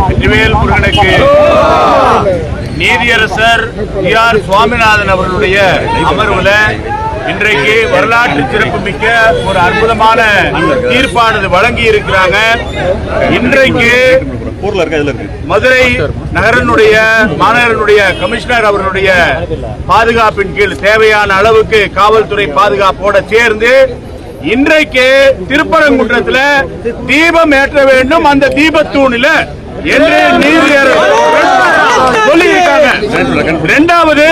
வெற்றிவேல் முருகனுக்கு நீதியரசர் D R Swaminathan அவர்களுடைய அமர்வுல இன்றைக்கு வரலாற்று சிறப்புமிக்க ஒரு அற்புதமான தீர்ப்பானது வழங்கி இருக்கிறாங்க இன்றைக்கு மதுரை நகரனுடைய மாநகரனுடைய கமிஷனர் அவர்களுடைய பாதுகாப்பின் கீழ் தேவையான அளவுக்கு காவல்துறை பாதுகாப்போட சேர்ந்து இன்றைக்கு திருப்பரங்குன்றத்துல தீபம் ஏற்ற வேண்டும். அந்த தீபத்தூணில என்று நீதியரசர் சொல்லியிருக்காங்க. இரண்டாவது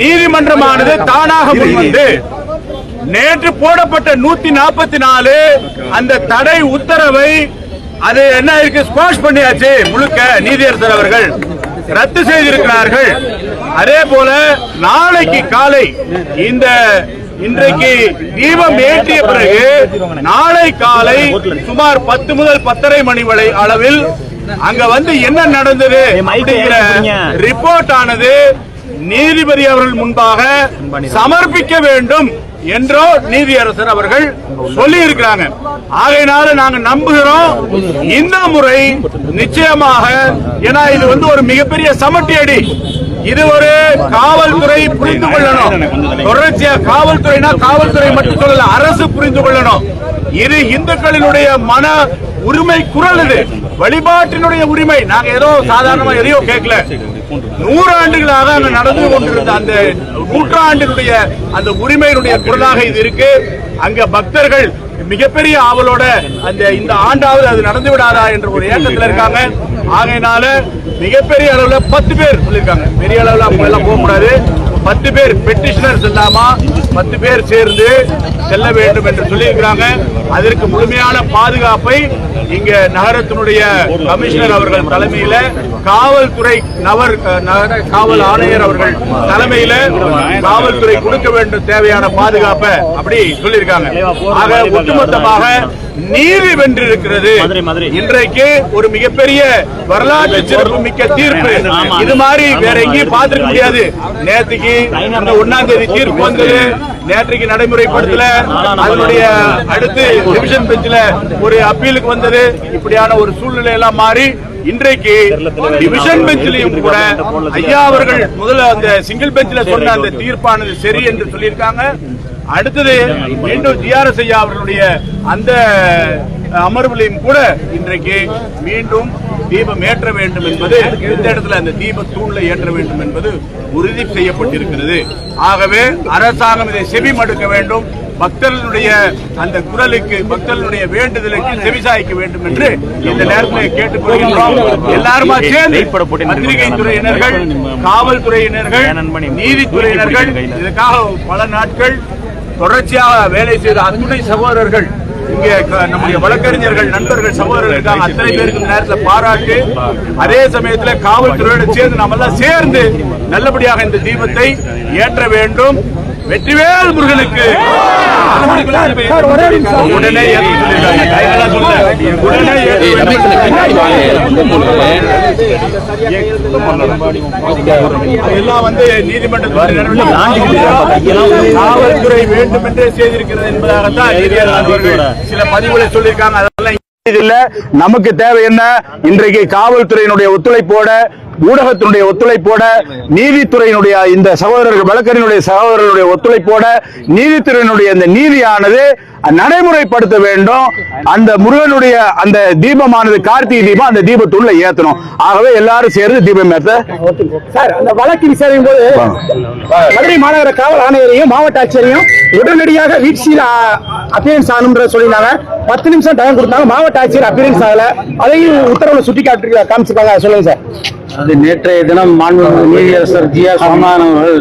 நீதிமன்றமானது தானாக முன்வந்து நேற்று போடப்பட்ட நூத்தி நாற்பத்தி நாலு அந்த தடை உத்தரவை அது என்ன இருக்கு? ஸ்குவாஷ் பண்ணியாச்சு முழுக்க நீதியரசர் அவர்கள். ரத்து செய்திருக்கிறார்கள். அதே போல நாளைக்கு காலை இந்த இன்றைக்கு தீபம் ஏற்றிய பிறகு நாளை காலை சுமார் பத்து முதல் பத்தரை மணி வரை அளவில் அங்க வந்து என்ன நடந்தது அப்படிங்கிற ரிப்போர்ட் ஆனது நீதிபதி அவர்கள் முன்பாக சமர்ப்பிக்க வேண்டும் என்றோ நீதியரசர் அவர்கள் சொல்லி இருக்கிறாங்க ஆகையினால நாங்க நம்புகிறோம். இந்த முறை நிச்சயமாக ஏன்னா இது வந்து ஒரு மிகப்பெரிய சமட்டி அடி இது ஒரு காவல்துறை புரிந்து கொள்ளணும். தொடர்ச்சியா காவல்துறைனா காவல்துறை மட்டும் சொல்லல அரசு புரிந்து கொள்ளணும். இது இந்துக்களினுடைய மன உரிமை குரல் இது. வழிபாட்டினுடைய உரிமை. நாங்க ஏதோ சாதாரணமா எதையோ கேட்கல. நூறு ஆண்டுகளாக அங்க நடந்து கொண்டிருந்த அந்த நூற்றாண்டினுடைய அந்த உரிமையினுடைய குரலாக இது இருக்கு. அங்க பக்தர்கள் மிகப்பெரிய ஆவலோட அந்த இந்த ஆண்டாவது அது நடந்து விடாதா என்ற ஒரு ஏக்கத்தில் இருக்காங்க. ஆகையினால மிகப்பெரிய அளவுல பத்து பேர் சொல்லியிருக்காங்க. பெரிய அளவுல அவங்க எல்லாம் போக பத்து பேர் பெட்டிஷனர்ஸ் இல்லாம பத்து பேர் சேர்ந்து செல்ல வேண்டும் என்று சொல்லியிருக்கிறாங்க. அதற்கு முழுமையான பாதுகாப்பை இங்க நகரத்தினுடைய கமிஷனர் அவர்கள் தலைமையில காவல்துறை நபர் காவல் ஆணையர் அவர்கள் தலைமையில காவல்துறை கொடுக்க வேண்டும் தேவையான பாதுகாப்பை அப்படி சொல்லியிருக்காங்க. ஆக ஒட்டுமொத்தமாக நீதி வென்றிருக்கிறது. இன்றைக்கு ஒரு மிகப்பெரிய வரலாற்று சிறப்பு மிக்க தீர்ப்பு. இது மாதிரி வேற எங்கேயும் பார்த்திருக்க முடியாது. நேற்றுக்கு அந்த ஒன்னாம் தேதி தீர்ப்பு வந்தது. நேற்றைக்கு நடைமுறைப்படுத்தல. அதனுடைய அடுத்து டிவிஷன் பெஞ்சில ஒரு அப்பீலுக்கு வந்தது. இப்படியான ஒரு சூழ்நிலை எல்லாம் மாறி இன்றைக்கு டிவிஷன் பெஞ்சிலையும் கூட ஐயா அவர்கள் முதல்ல அந்த சிங்கிள் பெஞ்சில சொன்ன அந்த தீர்ப்பானது சரி என்று சொல்லியிருக்காங்க. அடுத்தது மீண்டும் ஜிஆர்எஸ் ஐயா அவர்களுடைய அந்த அமர்விலையும் கூட இன்றைக்கு மீண்டும் தீபம் ஏற்ற வேண்டும் என்பது இந்த இடத்துல அந்த தீப தூண்ல ஏற்ற வேண்டும் என்பது உறுதி செய்யப்பட்டிருக்கிறது. ஆகவே அரசாங்கம் இதை செவி மடுக்க வேண்டும். பக்தர்களுடைய அந்த குரலுக்கு பக்தர்களுடைய வேண்டுதலுக்கு செவிசாய்க்க வேண்டும் என்று இந்த நேரத்தில் கேட்டுக்கொள்கின்றோம். எல்லாருமா சேர்ந்து பத்திரிகை துறையினர்கள் காவல்துறையினர்கள் நீதித்துறையினர்கள் இதுக்காக பல நாட்கள் தொடர்ச்சியாக வேலை செய்த அத்துணை சகோதரர்கள் இங்கே நம்முடைய வழக்கறிஞர்கள் நண்பர்கள் சகோதரர்கள் அத்தனை பேருக்கு நேரத்தில் பாராட்டு. அதே சமயத்தில் காவல்துறையோடு சேர்ந்து நம்ம எல்லாம் சேர்ந்து நல்லபடியாக இந்த தீபத்தை ஏற்ற வேண்டும். வெற்றிவேல் முருகனுக்கு. உடனே. எல்லாம் வந்து நீதிமன்றத்தில் காவல்துறை வேண்டும் என்றே செய்திருக்கிறது என்பதாகத்தான் சில பதிவுகளை சொல்லியிருக்காங்க. அதெல்லாம் இல்ல. நமக்கு தேவை என்ன? இன்றைக்கு காவல்துறையினுடைய ஒத்துழைப்போட ஊடகத்தினுடைய ஒத்துழைப்போட நீதித்துறையினுடைய இந்த சகோதரர்கள் வழக்கறிஞருடைய சகோதரர்களுடைய ஒத்துழைப்போட நீதித்துறையினுடைய இந்த நீதியானது நடைமுறைப்படுத்த வேண்டும். அந்த முருகனுடைய அந்த தீபமானது கார்த்திகை தீபம் அந்த தீபத்துள்ள ஏத்தணும். ஆகவே எல்லாரும் சேர்ந்து தீபம் ஏத்த. சார் அந்த வழக்கு விசாரிக்கும் போது மதுரை மாநகர காவல் ஆணையரையும் மாவட்ட ஆட்சியரையும் உடனடியாக வீழ்ச்சியில் அப்பியரன்ஸ் ஆகணும்ன்ற சொல்லியிருந்தாங்க. பத்து நிமிஷம் டைம் கொடுத்தாங்க. மாவட்ட ஆட்சியர் அப்பியரன்ஸ் ஆகல. அதையும் உத்தரவுல சுட்டி காட்டி காமிச்சிருக்காங்க சொல்லுங்க சார். அது நேற்றைய தினம் மாண்புமிகு நீதியரசர் ஜி ஆர் சுவாமிநாதன் அவர்கள்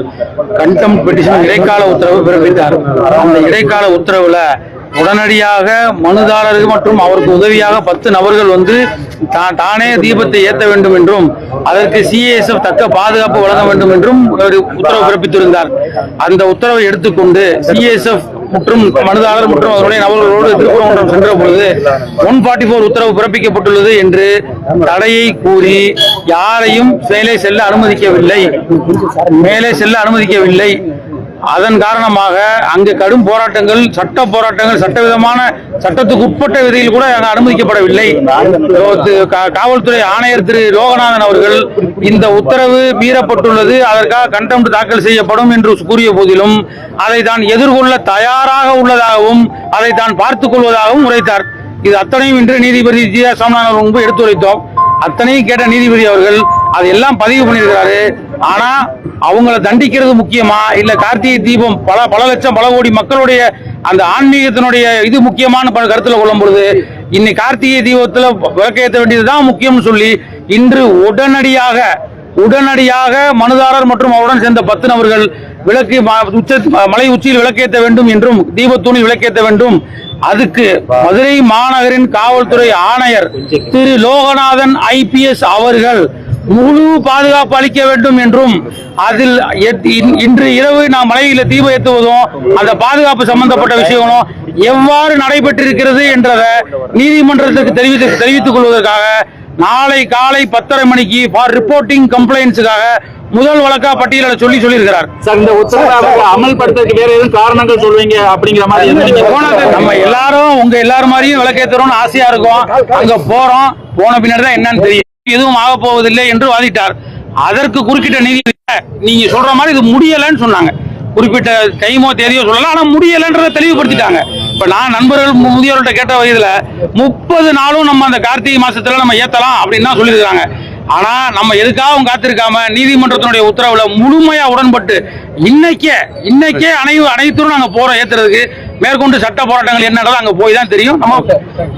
கண்டம் பெட்டிஷன் இடைக்கால உத்தரவு பிறப்பித்தார். அந்த இடைக்கால உத்தரவுல உடனடியாக மனுதாரருக்கு மற்றும் அவருக்கு உதவியாக பத்து நபர்கள் வந்து தா- தானே தீபத்தை ஏற்ற வேண்டும் என்றும் அதற்கு சிஏஎஸ்எஃப் தக்க பாதுகாப்பு வழங்க வேண்டும் என்றும் ஒரு உத்தரவு பிறப்பித்திருந்தார். அந்த உத்தரவை எடுத்துக்கொண்டு சிஎஸ்எஃப் மற்றும் மனுதாரர் மற்றும் அவருடைய நபர்களோடு திருப்பரங்குன்றம் சென்ற பொழுது ஒன் ஃபார்ட்டி ஃபோர் உத்தரவு பிறப்பிக்கப்பட்டுள்ளது என்று தடையை கூறி யாரையும் மேலே செல்ல அனுமதிக்கவில்லை. மேலே செல்ல அனுமதிக்கவில்லை. அதன் காரணமாக அங்கு கடும் போராட்டங்கள் சட்ட போராட்டங்கள் சட்டவிதமான சட்டத்துக்கு உட்பட்ட விதையில் கூட அங்கு அனுமதிக்கப்படவில்லை. காவல்துறை ஆணையர் திரு. லோகநாதன் அவர்கள் இந்த உத்தரவு மீறப்பட்டுள்ளது. அதற்காக கண்டெம்ட் தாக்கல் செய்யப்படும் என்று கூறிய போதிலும் அதை தான் எதிர்கொள்ள தயாராக உள்ளதாகவும் அதை தான் பார்த்துக் கொள்வதாகவும் உரைத்தார். இது அத்தனையும் இன்று நீதிபதி ஜி ஆர் சாமிநாதன் முன்பு எடுத்துரைத்தோம். அத்தனையும் கேட்ட நீதிபதி அவர்கள் அதெல்லாம் பதிவு பண்ணியிருக்கிறாரு. ஆனா அவங்கள தண்டிக்கிறது முக்கியமா? இல்ல கார்த்திகை தீபம் பல பல லட்சம் பல கோடி மக்களுடைய அந்த ஆன்மீகத்தினுடைய இது முக்கியமான பல கருத்துல கொள்ளும் பொழுது இன்னைக்கு கார்த்திகை தீபத்துல விளக்கேற்ற வேண்டியதுதான் முக்கியம்னு சொல்லி இன்று உடனடியாக உடனடியாக மனுதாரர் மற்றும் அவருடன் சேர்ந்த பத்து நபர்கள் விளக்கு உச்ச மலை உச்சியில் விளக்கேற்ற வேண்டும் என்றும் தீபத்தூணில் விளக்கேற்ற வேண்டும். அதுக்கு மதுரை மாநகரின் காவல்துறை ஆணையர் திரு லோகநாதன் ஐபிஎஸ் அவர்கள் முழு பாதுகாப்பு அளிக்க வேண்டும் என்றும் அதில் எத்- இன்- இன்று இரவு நாம் மலையில தீபம் ஏற்றுவதும் அந்த பாதுகாப்பு சம்பந்தப்பட்ட விஷயங்களும் எவ்வாறு நடைபெற்றிருக்கிறது என்றதை நீதிமன்றத்துக்கு தெரிவித்து தெரிவித்துக் கொள்வதற்காக நாளை காலை பத்தரை மணிக்கு ஃபார் ரிப்போர்ட்டிங் கம்ப்ளைண்ட்ஸுக்காக முதல் வழக்கா பட்டியலிட சொல்லி சொல்லியிருக்கிறார். சார் இந்த உத்தரவை அமல்படுத்துறதுக்கு வேற எதுவும் காரணங்கள் சொல்லுவீங்க அப்படிங்கிற மாதிரி நம்ம எல்லாரும் உங்க எல்லாரும் மாதிரியும் விளக்கேத்துறோம்னு ஆசையா இருக்கும். அங்க போறோம். போன பின்னாடி தான் என்னன்னு தெரியும். எதுவும் ஆக போவதில்லை என்று வாதிட்டார். அதற்கு குறுக்கிட்ட நீதி நீங்க சொல்ற மாதிரி இது முடியலன்னு சொன்னாங்க. குறிப்பிட்ட டைமோ தேதியோ சொல்லலாம் ஆனா முடியலன்றதை தெளிவுபடுத்திட்டாங்க. இப்ப நான் நண்பர்கள் முதியோர்கிட்ட கேட்ட வயதுல முப்பது நாளும் நம்ம அந்த கார்த்திகை மாசத்துல நம்ம ஏத்தலாம் அப்படின்னு தான் சொல்லியிருக்காங்க ஆனா நம்ம எதுக்காகவும் காத்திருக்காம நீதிமன்றத்தினுடைய உத்தரவுல முழுமையா உடன்பட்டு இன்னைக்கே இன்னைக்கே அனைவு அனைத்தும் நாங்க போறோம் ஏத்துறதுக்கு. மேற்கொண்டு சட்ட போராட்டங்கள் என்ன நடக்குதோ அங்க போய் தான் தெரியும். நம்ம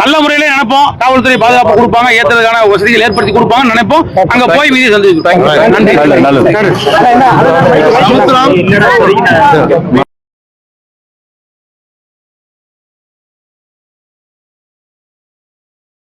நல்ல முறையில நினைப்போம். காவல்துறை பாதுகாப்பு கொடுப்பாங்க ஏத்துறதுக்கான வசதிகள் ஏற்படுத்தி கொடுப்பாங்கன்னு நினைப்போம். அங்க போய் மீதி நல்லது. நன்றி.